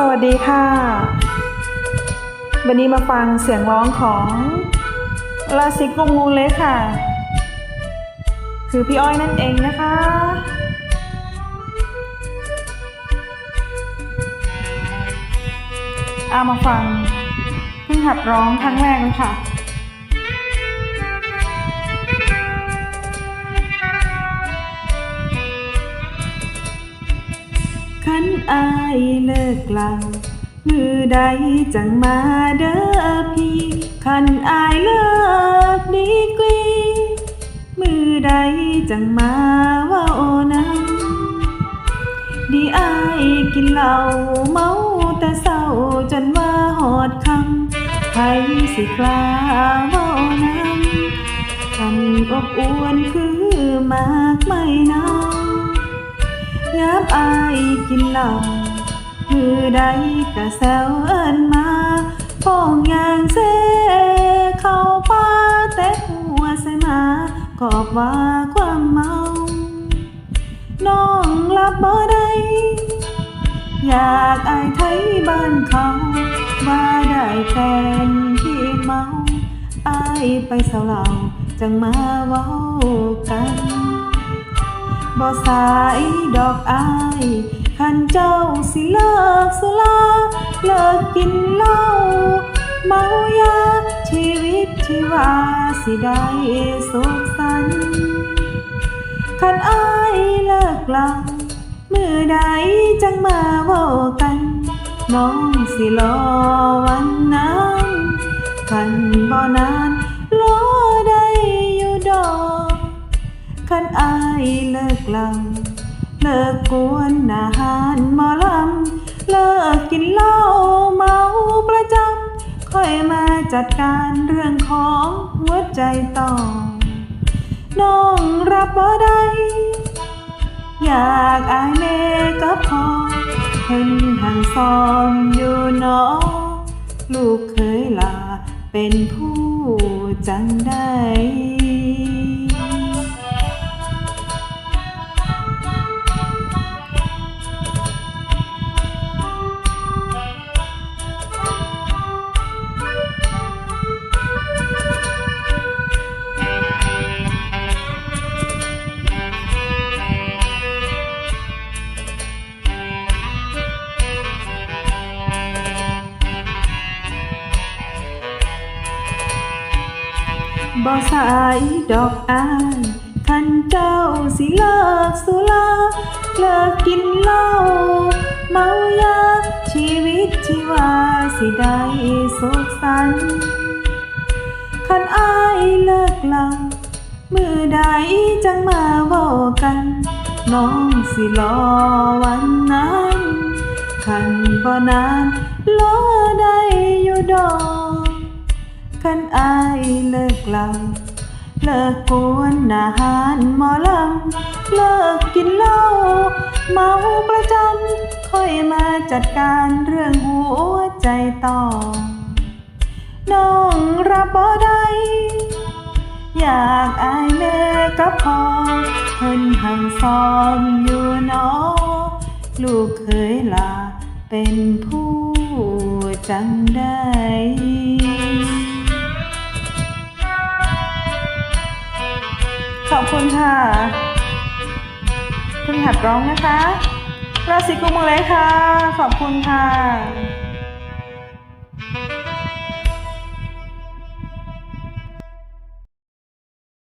สวัสดีค่ะ วันนี้มาฟังเสียงร้องของราศิกงงูเล็กค่ะ คือพี่อ้อยนั่นเองนะคะ เอามาฟังเพิ่งหัดร้องครั้งแรกเลยค่ะ อายเลิกลามือใดจังมาเด้อพี่ขันอายเลิกดีกรีมือใดจังมาว่าโอนั้นดีอายกินเหล้าเมาแต่เศร้าจนว่าหอดคำใครสิกล้าว่าโอนั้นกันอบอวนคือมากมา อายกินเหล้ามือใดก็แซวเอิ้นมาพ้องยางเซเข้าป่าแต่หัวใส่มาขอบว่าความเมาน้องรับบ่ได้อยากอายไทยบ้านเขาว่าได้แฟนที่เมาอายไปเศร้าเหล่าจังมาเว้ากันบ่สายดอก เจ้าสิเลิกสุราเลิกกินเหล้าเมายาชีวิตที่ว่าสิได้สุขสันต์ขันอายเลิกล้ามือใดจังมาเว้ากันน้องสิรอวันนั้นขันบ่นานรอได้อยู่ดอกคันอายเลิกลำเลิกกวนอาหารหมอลำเลิกกินเหล้าเมาประจำค่อยมาจัดการเรื่องของหัวใจต่อน้องรับบ่ได้อยากอายแม่กับพ่อเพิ่นห่างซ้อมอยู่เนอลูกเคยลาเป็นผู้จังได้ บ่สายดอกอายคันเจ้าสิเลิกสุราเลิกกินเหล้าเมายาชีวิตที่ว่าสิได้สุขสันต์คันอายเลิกเหล้ามือใดจังมาเว้ากัน น้องสิรอวันนั้น คันบ่นานรอได้อยู่ดอก คันอายเลิกเหล้าเลิกกวนอาหารหมอลำเลิกกินเหล้าเมาประจำค่อยมาจัดการเรื่องหัวใจต่อ น้องรับบ่ได้อยากอายแม่กับพ่อเพิ่นห่างซ้อมอยู่นอลูกเคยลาเป็นผู้จังได้ อบคุณค่ะ คุณหัดร้องนะคะ ราศีกุมเลยค่ะ ขอบคุณค่ะ